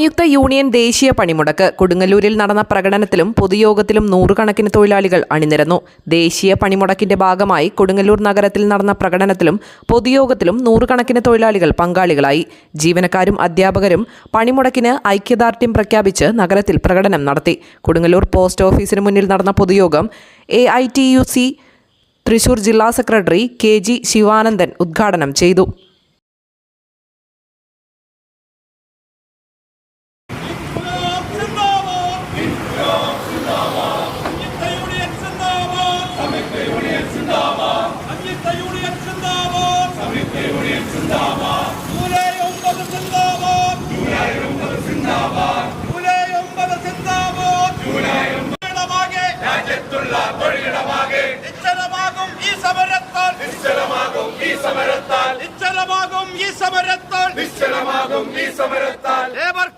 സംയുക്ത യൂണിയൻ ദേശീയ പണിമുടക്ക്. കൊടുങ്ങല്ലൂരിൽ നടന്ന പ്രകടനത്തിലും പൊതുയോഗത്തിലും നൂറുകണക്കിന് തൊഴിലാളികൾ അണിനിരന്നു. ദേശീയ പണിമുടക്കിന്റെ ഭാഗമായി കൊടുങ്ങല്ലൂർ നഗരത്തിൽ നടന്ന പ്രകടനത്തിലും പൊതുയോഗത്തിലും നൂറുകണക്കിന് തൊഴിലാളികൾ പങ്കാളികളായി. ജീവനക്കാരും അധ്യാപകരും പണിമുടക്കിന് ഐക്യദാർഢ്യം പ്രഖ്യാപിച്ച് നഗരത്തിൽ പ്രകടനം നടത്തി. കൊടുങ്ങല്ലൂർ പോസ്റ്റ് ഓഫീസിന് മുന്നിൽ നടന്ന പൊതുയോഗം A I T U C Thrissur ജില്ലാ സെക്രട്ടറി കെ ജി ശിവാനന്ദൻ ഉദ്ഘാടനം ചെയ്തു ഇൻക്ലാബ് സിന്ദാബാദ് സംയുക്ത യൂണിയൻ സിന്ദാബാദ് സംയുക്ത യൂണിയൻ സിന്ദാബാദ് ജൂലൈ ഒമ്പത് സിന്ദാബാദ് ജൂലൈ ഒമ്പത് സിന്ദാബാദ് രാജ്യത്തുള്ള തൊഴിലിടമാകെ നിശ്ചലമാകും ഈ സമരത്താൽ നിശ്ചലമാകും ഈ സമരത്താൽ ലേബർ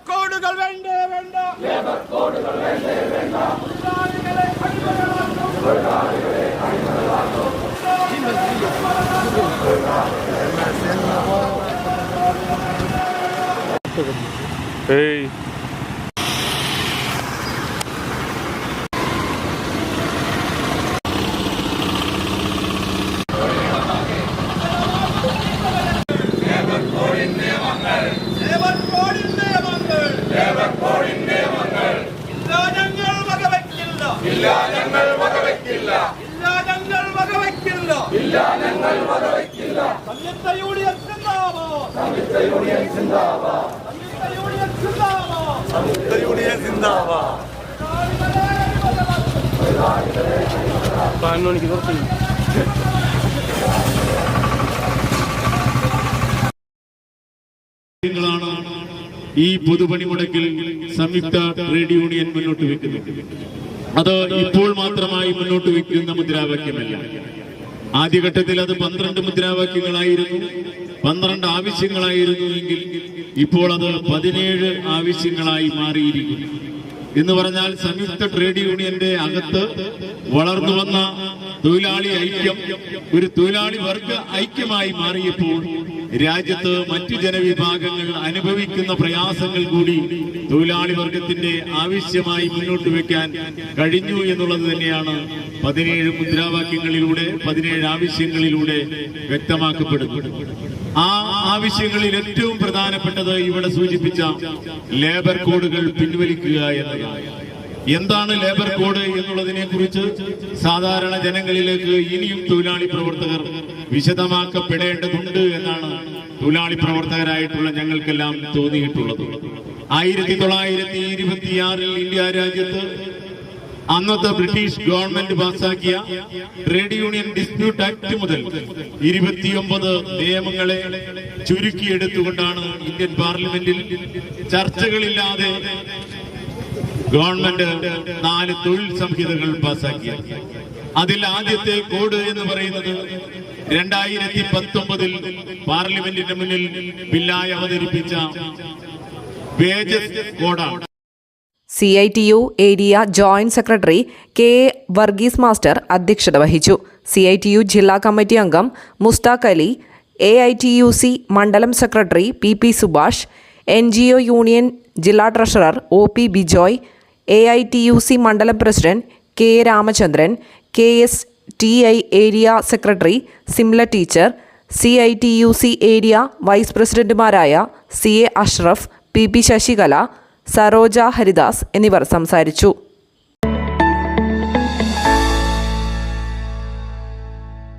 വകവെക്കില്ല സംയുക്ത യൂണിയൻ സിന്ദാബാദ് സംയുക്ത യൂണിയൻ സിന്ദാബാദ് സംയുക്ത യൂണിയൻ പതിനൊന്ന് മണിക്ക് കുറച്ച് ാണ് ഈ പൊതുപണിമുടക്കിൽ സംയുക്ത ട്രേഡ് യൂണിയൻ മുന്നോട്ട് വെക്കുന്നത്. അത് ഇപ്പോൾ മാത്രമായി മുന്നോട്ട് വെക്കുന്ന മുദ്രാവാക്യമല്ല. ആദ്യഘട്ടത്തിൽ അത് പന്ത്രണ്ട് മുദ്രാവാക്യങ്ങളായിരുന്നു. പന്ത്രണ്ട് ആവശ്യങ്ങളായിരുന്നു എങ്കിൽ ഇപ്പോൾ അത് പതിനേഴ് ആവശ്യങ്ങളായി മാറിയിരിക്കുന്നു. എന്ന് പറഞ്ഞാൽ സംയുക്ത ട്രേഡ് യൂണിയന്റെ അകത്ത് വളർന്നു വന്ന തൊഴിലാളി ഐക്യം. ഒരു തൊഴിലാളി വർഗ ഐക്യമായി മാറിയപ്പോൾ രാജ്യത്ത് മറ്റു ജനവിഭാഗങ്ങൾ അനുഭവിക്കുന്ന പ്രയാസങ്ങൾ കൂടി തൊഴിലാളി വർഗത്തിന്റെ ആവശ്യമായി മുന്നോട്ട് വെക്കാൻ കഴിഞ്ഞു എന്നുള്ളത് തന്നെയാണ് പതിനേഴ് മുദ്രാവാക്യങ്ങളിലൂടെ പതിനേഴ് ആവശ്യങ്ങളിലൂടെ വ്യക്തമാക്കപ്പെടുന്നത്. ആ ആവശ്യങ്ങളിൽ ഏറ്റവും പ്രധാനപ്പെട്ടത് ഇവിടെ സൂചിപ്പിച്ച ലേബർ കോഡുകൾ പിൻവലിക്കുക എന്നതാണ്. എന്താണ് ലേബർ കോഡ് എന്നുള്ളതിനെ കുറിച്ച് സാധാരണ ജനങ്ങളിലേക്ക് ഇനിയും തൊഴിലാളി പ്രവർത്തകർ വിശദമാക്കപ്പെടേണ്ടതുണ്ട് എന്നാണ് തൊഴിലാളി പ്രവർത്തകരായിട്ടുള്ള ഞങ്ങൾക്കെല്ലാം തോന്നിയിട്ടുള്ളത്. ആയിരത്തി തൊള്ളായിരത്തി ഇരുപത്തിയാറിൽ ഇന്ത്യ രാജ്യത്ത് അന്നത്തെ ബ്രിട്ടീഷ് ഗവൺമെന്റ് പാസാക്കിയ ട്രേഡ് യൂണിയൻ ഡിസ്പ്യൂട്ട് ആക്ട് മുതൽ ഇരുപത്തിയൊമ്പത് നിയമങ്ങളെ ചുരുക്കിയെടുത്തുകൊണ്ടാണ് ഇന്ത്യൻ പാർലമെന്റിൽ ചർച്ചകളില്ലാതെ ഗവൺമെന്റ് നാല് തൊഴിൽ സംഹിതകൾ പാസാക്കിയത് അതിൽ ആദ്യത്തെ കോഡ് എന്ന് പറയുന്നത് രണ്ടായിരത്തി പത്തൊമ്പതിൽ പാർലമെന്റിന്റെ മുന്നിൽ ബില്ലായി അവതരിപ്പിച്ച വേജസ് കോഡാണ്. C I T U area joint secretary K A Varghese master അധ്യക്ഷത വഹിച്ചു. സി ഐ ടി യു ജില്ലാ കമ്മിറ്റി അംഗം Musthaq Ali A I T U C മണ്ഡലം secretary P P Subhash N G O union ജില്ലാ treasurer O P Bijoy A I T U C മണ്ഡലം president K Ramachandran K S T I area secretary Simla teacher C I T U C area vice പ്രസിഡന്റുമാരായ C A Ashraf P P Sasikala Saroja Haridas എന്നിവർ സംസാരിച്ചു.